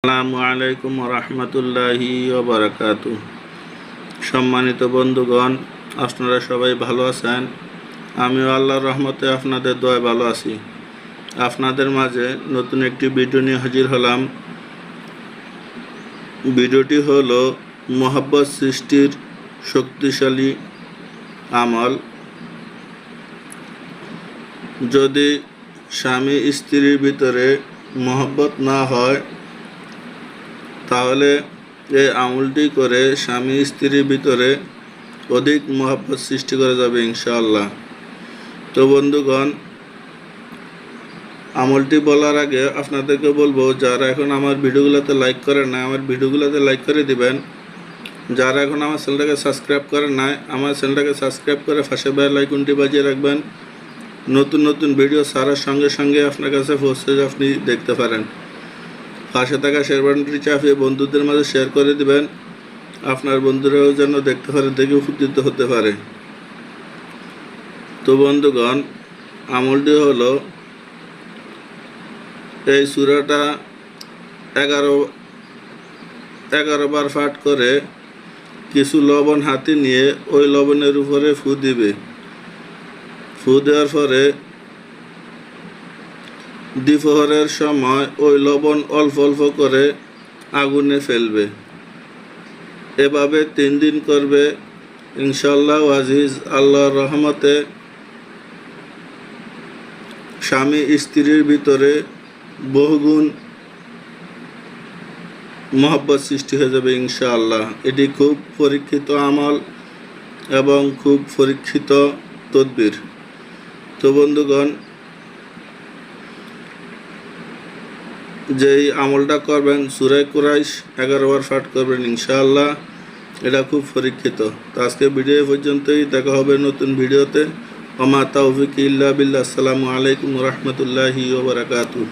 আসসালামু আলাইকুম রহমতুল্লাহি বারাকাত সম্মানিত বন্ধুগণ, আপনারা সবাই ভালো আছেন? আমিও আল্লাহর রহমতে আপনাদের দয় ভালো আছি। আপনাদের মাঝে নতুন একটি ভিডিও নিয়ে হাজির হলাম। ভিডিওটি হলো মোহাব্বত সৃষ্টির শক্তিশালী আমল। যদি স্বামী স্ত্রীর ভিতরে মহব্বত না হয় তাহলে এই আমলটি করে স্বামী স্ত্রীর ভিতরে অধিক মহাব্বত সৃষ্টি করা যাবে ইনশাআল্লাহ। তো বন্ধুগণ, আমলটি বলার আগে আপনাদেরকে বলব, যারা এখন আমার ভিডিওগুলোতে লাইক করেন না আমার ভিডিওগুলোতে লাইক করে দিবেন। যারা এখন আমার চ্যানেলটাকে সাবস্ক্রাইব করেন না আমার চ্যানেলটাকে সাবস্ক্রাইব করে ফাঁসে বেল আইকনটি বাজিয়ে রাখবেন। নতুন নতুন ভিডিও সারার সঙ্গে সঙ্গে আপনার কাছে পৌঁছে আপনি দেখতে পারেন। পাশে থাকা শেয়ার বাটনটি চাপিয়ে বন্ধুদের মাঝে শেয়ার করে দেবেন। আপনার বন্ধুরাও যেন দেখতে পারে, দেখে উপকৃত হতে পারে। তো বন্ধুগণ, আমলটি হলো এই সুরাটা এগারো এগারো বার পাঠ করে কিছু লবণ হাতে নিয়ে ওই লবণের উপরে ফু দিবে। ফু দেওয়ার পরে দ্বিপ্রহরের সময় ওই লবণ অল্প অল্প করে আগুনে ফেলবে। এভাবে তিন দিন করবে। ইনশাল্লাহ আজিজ, আল্লাহর রহমতে স্বামী স্ত্রীর ভিতরে বহুগুণ মহব্বত সৃষ্টি হয়ে যাবে ইনশাআল্লাহ। এটি খুব পরীক্ষিত আমল এবং খুব পরীক্ষিত তদ্বির। তো বন্ধুগণ যেই আমলটা করবেন সুরাই কুরাইশ এগারো বার পাঠ করবেন ইনশাআল্লাহ। এটা খুব পরীক্ষিত। তো আজকে ভিডিও পর্যন্তই। দেখা হবে নতুন ভিডিওতে। অমাতা তাওফিক ইল্লা বিল্লা আসসালামু আলাইকুম রহমতুল্লাহি ওবরাকাতু